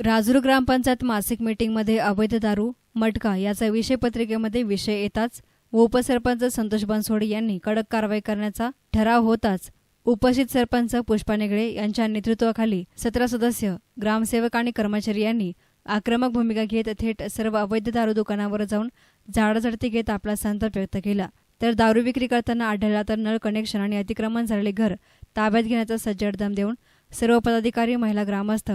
राजूर ग्रामपंचायत मासिक मीटिंगमध्ये अवैध दारू मटका याचा विषय पत्रिकेमध्ये विषय येताच व उपसरपंच संतोष बनसोडे यांनी कडक कारवाई करण्याचा ठराव होताच उपस्थित सरपंच पुष्पा नेगडे यांच्या नेतृत्वाखाली सतरा सदस्य ग्रामसेवक आणि कर्मचारी यांनी आक्रमक भूमिका घेत थेट सर्व अवैध दारू दुकानावर जाऊन झाडाझडती घेत आपला संताप व्यक्त केला. तर दारू विक्री करताना आढळला तर नळ कनेक्शन आणि अतिक्रमण झालेले घर ताब्यात घेण्याचा सज्जडदम देऊन सर्व पदाधिकारी महिला ग्रामस्थ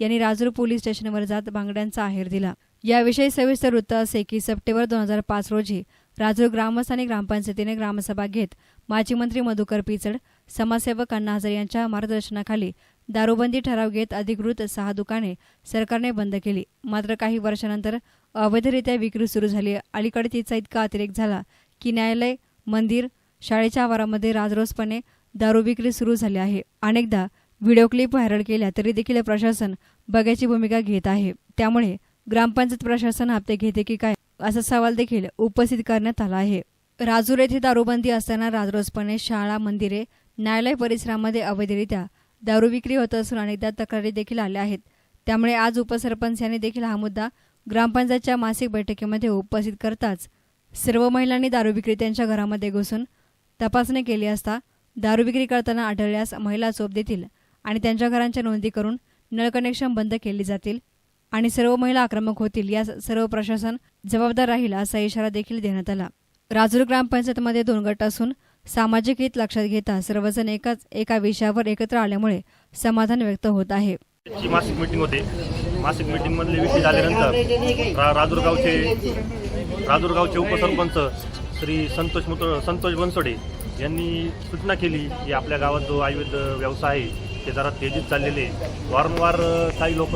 यांनी राजूर पोलीस स्टेशनवर जात बांगड्यांचा आहेर दिला. याविषयी सविस्तर वृत्त असे की सप्टेंबर दोन हजार पाच रोजी राजूर ग्रामस्थ आणि ग्रामपंचायतीने ग्रामसभा घेत माजी मंत्री मधुकर पिचड समाजसेवक अण्णा हजारे यांच्या मार्गदर्शनाखाली दारूबंदी ठराव घेत अधिकृत सहा दुकाने सरकारने बंद केली. मात्र काही वर्षानंतर अवैधरित्या विक्री सुरू झाली. अलीकडे तिचा इतका अतिरेक झाला की न्यायालय मंदिर शाळेच्या आवारामध्ये राजरोसपणे दारू विक्री सुरू झाली आहे. अनेकदा व्हिडिओ क्लिप व्हायरल केल्या तरी देखील प्रशासन बघायची भूमिका घेत आहे. त्यामुळे ग्रामपंचायत प्रशासन हप्ते घेते की काय असा सवाल देखील उपस्थित करण्यात आला आहे. राजूर येथे दारूबंदी असताना राजरोसपणे शाळा मंदिरे न्यायालय परिसरामध्ये अवैधरित्या दारू विक्री होत असून अनेकदा तक्रारी देखील आल्या आहेत. त्यामुळे आज उपसरपंच यांनी देखील हा मुद्दा ग्रामपंचायतच्या मासिक बैठकीमध्ये उपस्थित करताच सर्व महिलांनी दारू विक्रेत्यांच्या घरामध्ये घुसून तपासणी केली असता दारू विक्री करताना आढळल्यास महिला चोप देतील आणि त्यांच्या घरांच्या नोंदी करून नळ कनेक्शन बंद केली जातील आणि सर्व महिला आक्रमक होतील यास सर्व प्रशासन जबाबदार राहील असा इशारा देखील देण्यात आला. राजूर ग्रामपंचायतमध्ये दोन गट असून सामाजिक हित लक्षात घेता सर्वजण एकाच एका विषयावर एकत्र आल्यामुळे समाधान व्यक्त होत आहे. मासिक मीटिंग होते मासिक मीटिंग मधले विषय झाल्यानंतर राजूरगावचे राजूरगावचे उपसरपंच श्री संतोष मुत संतोष बनसोडे यांनी सूचना केली की आपल्या गावात जो आयुर्वेद व्यवसाय आहे ते जरा तेजीत चाललेले वारंवार काही लोक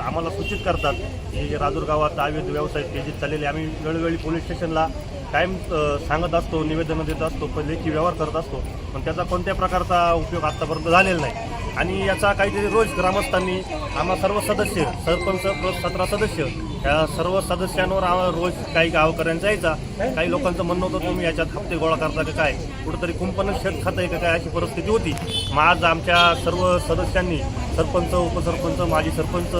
आम्हाला सूचित करतात की राजूर गावात आयुर्वेद व्यवसाय तेजीत चाललेले आम्ही वेळोवेळी पोलीस स्टेशनला कायम सांगत असतो निवेदनं देत असतो पण लेखी व्यवहार करत असतो. पण त्याचा कोणत्या प्रकारचा उपयोग आतापर्यंत झालेला नाही. आणि याचा काहीतरी रोज ग्रामस्थांनी आम्हा सर्व सदस्य सरपंच प्लस सतरा सदस्य या सर्व सदस्यांवर आम्हाला रोज काही गावकऱ्यांचा यायचा. काही लोकांचं म्हणणं होतं तुम्ही याच्यात हप्ते गोळा करता का काय? कुठंतरी कुंपण शेत खातं आहे का काय? अशी परिस्थिती होती. मग आज आमच्या सर्व सदस्यांनी सरपंच उपसरपंच माजी सरपंच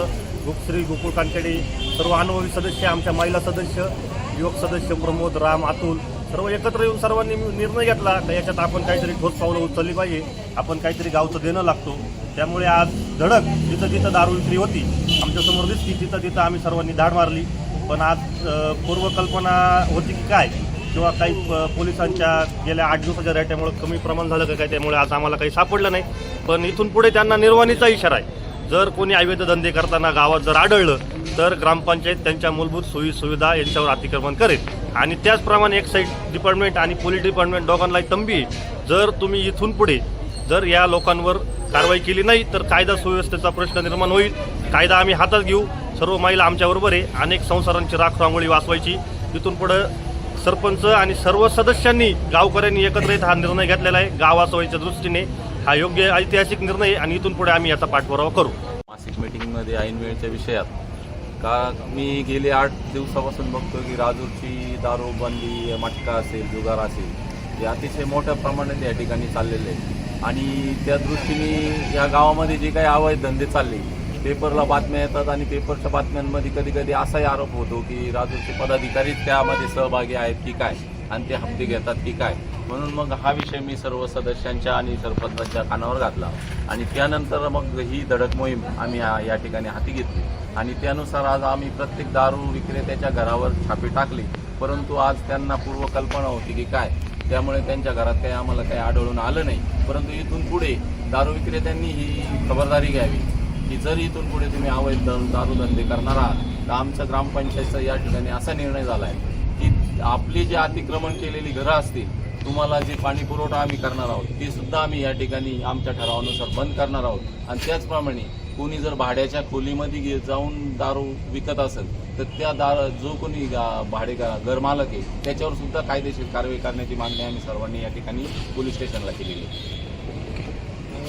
गुप श्री गोकुळ कानखेडे सर्व अनुभवी सदस्य आमच्या महिला सदस्य युवक सदस्य प्रमोद राम अतुल सर्व एकत्र येऊन सर्वांनी निर्णय घेतला का याच्यात आपण काहीतरी ठोस पावलं उचलली पाहिजे. आपण काहीतरी गावचं देणं लागतो. त्यामुळे आज धडक जिथं जिथं दारू विक्री होती. आमच्यासमोर दिसती तिथं तिथं आम्ही सर्वांनी धाड मारली. पण आज पूर्वकल्पना होती की काय? किंवा काही प- पोलिसांच्या गेल्या आठ दिवसाच्या रेट्यामुळे कमी प्रमाण झालं का काय त्यामुळे आज आम्हाला काही सापडलं नाही. पण इथून पुढे त्यांना निर्वाणीचा इशारा आहे. जर कोणी अवैध धंदे करताना गावात जर आढळलं तर ग्रामपंचायत त्यांच्या मूलभूत सोयी सुविधा यांच्यावर अतिक्रमण करेल. आणि त्याचप्रमाणे एक्साईज डिपार्टमेंट आणि पोलीस डिपार्टमेंट दोघांनाही तंबी जर तुम्ही इथून पुढे जर या लोकांवर कारवाई केली नाही तर कायदा सुव्यवस्थेचा प्रश्न निर्माण होईल. कायदा आम्ही हातात घेऊ. सर्व महिला आमच्याबरोबर आहे. अनेक संसारांची राख रांगोळी वाचवायची. तिथून पुढं सरपंच आणि सर्व सदस्यांनी गावकऱ्यांनी एकत्र येत हा निर्णय घेतलेला आहे. गाव वाचवायच्या दृष्टीने हा योग्य ऐतिहासिक निर्णय आणि इथून पुढे आम्ही याचा पाठपुरावा करू. मासिक मीटिंगमध्ये ऐनवेळच्या विषयात का मी गेले आठ दिवसापासून बघतो की राजूरची दारूबंदी मटका असेल जुगार असेल हे अतिशय मोठ्या प्रमाणात या ठिकाणी चाललेले आहे आणि त्या दृष्टीने या गावामध्ये जे काही अवैध धंदे चालले पेपरला बातम्या येतात आणि पेपरच्या बातम्यांमध्ये कधी कधी असाही आरोप होतो की राजूरचे पदाधिकारीच त्यामध्ये सहभागी आहेत की काय आणि ते हप्ते घेतात की काय. म्हणून मग हा विषय मी सर्व सदस्यांच्या आणि सरपंचांच्या कानावर घातला. आणि त्यानंतर मग ही धडक मोहीम आम्ही या या ठिकाणी हाती घेतली. आणि त्यानुसार आज आम्ही प्रत्येक दारू विक्रेत्याच्या घरावर छापे टाकले. परंतु आज त्यांना पूर्वकल्पना होती की काय? त्यामुळे त्यांच्या घरात काही आम्हाला काही आढळून आलं नाही. परंतु इथून पुढे दारू विक्रेत्यांनी ही खबरदारी घ्यावी. की जर इथून पुढे तुम्ही अवैध दारू दारूधंदे करणार आहात तर आमच्या ग्रामपंचायतचा या ठिकाणी असा निर्णय झाला आहे की आपली जी अतिक्रमण केलेली घरं असतील तुम्हाला जे पाणी पुरवठा आम्ही करणार आहोत ते सुद्धा आम्ही या ठिकाणी आमच्या ठरावानुसार बंद करणार आहोत. आणि त्याचप्रमाणे कोणी जर भाड्याच्या खोलीमध्ये गे- जाऊन दारू विकत असेल तर त्या दार जो कोणी गा- भाडे घरमालक आहे त्याच्यावर सुद्धा कायदेशीर कारवाई करण्याची मागणी आम्ही सर्वांनी या ठिकाणी पोलीस स्टेशनला केलेली आहे.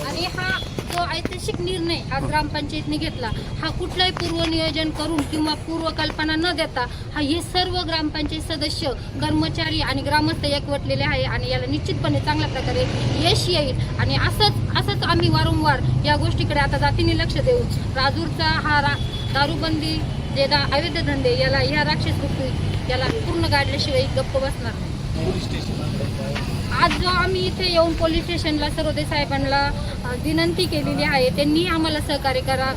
आणि हा जो ऐतिहासिक निर्णय आज ग्रामपंचायतने घेतला हा कुठलाही पूर्वनियोजन करून किंवा पूर्वकल्पना न देता हा हे सर्व ग्रामपंचायत सदस्य कर्मचारी आणि ग्रामस्थ एकवटलेले आहे आणि याला निश्चितपणे चांगल्या प्रकारे यश येईल. आणि असंच असंच आम्ही वारंवार या गोष्टीकडे आता जातीने लक्ष देऊ राजूरचा हा रा दारूबंदी जे दा अवैध धंदे याला या राक्षस रूपी याला पूर्ण गाडल्याशिवाय गप्प बसणार नाही. आज जो आम्ही इथे येऊन पोलीस स्टेशनला सरोदे साहेबांना विनंती केलेली आहे त्यांनी आम्हाला सहकार्य करा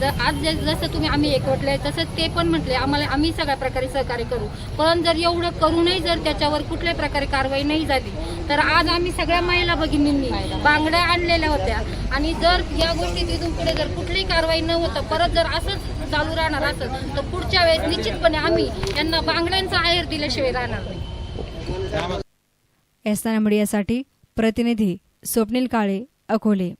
जर आज जसं तुम्ही आम्ही एकवटले तसं ते पण म्हटले आम्हाला आम्ही सगळ्या प्रकारे सहकार्य करू. पण जर एवढं करूनही जर त्याच्यावर कुठल्याही प्रकारे कारवाई नाही झाली तर आज आम्ही सगळ्या महिला भगिनींनी बांगड्या आणलेल्या होत्या. आणि जर या गोष्टी तिथून पुढे जर कुठलीही कारवाई न होता परत जर असंच चालू राहणार असेल तर पुढच्या वेळेस निश्चितपणे आम्ही यांना बांगड्यांचा आहेर दिल्याशिवाय राहणार नाही. एसना मीडियासाठी प्रतिनिधी स्वप्नील काळे अकोले.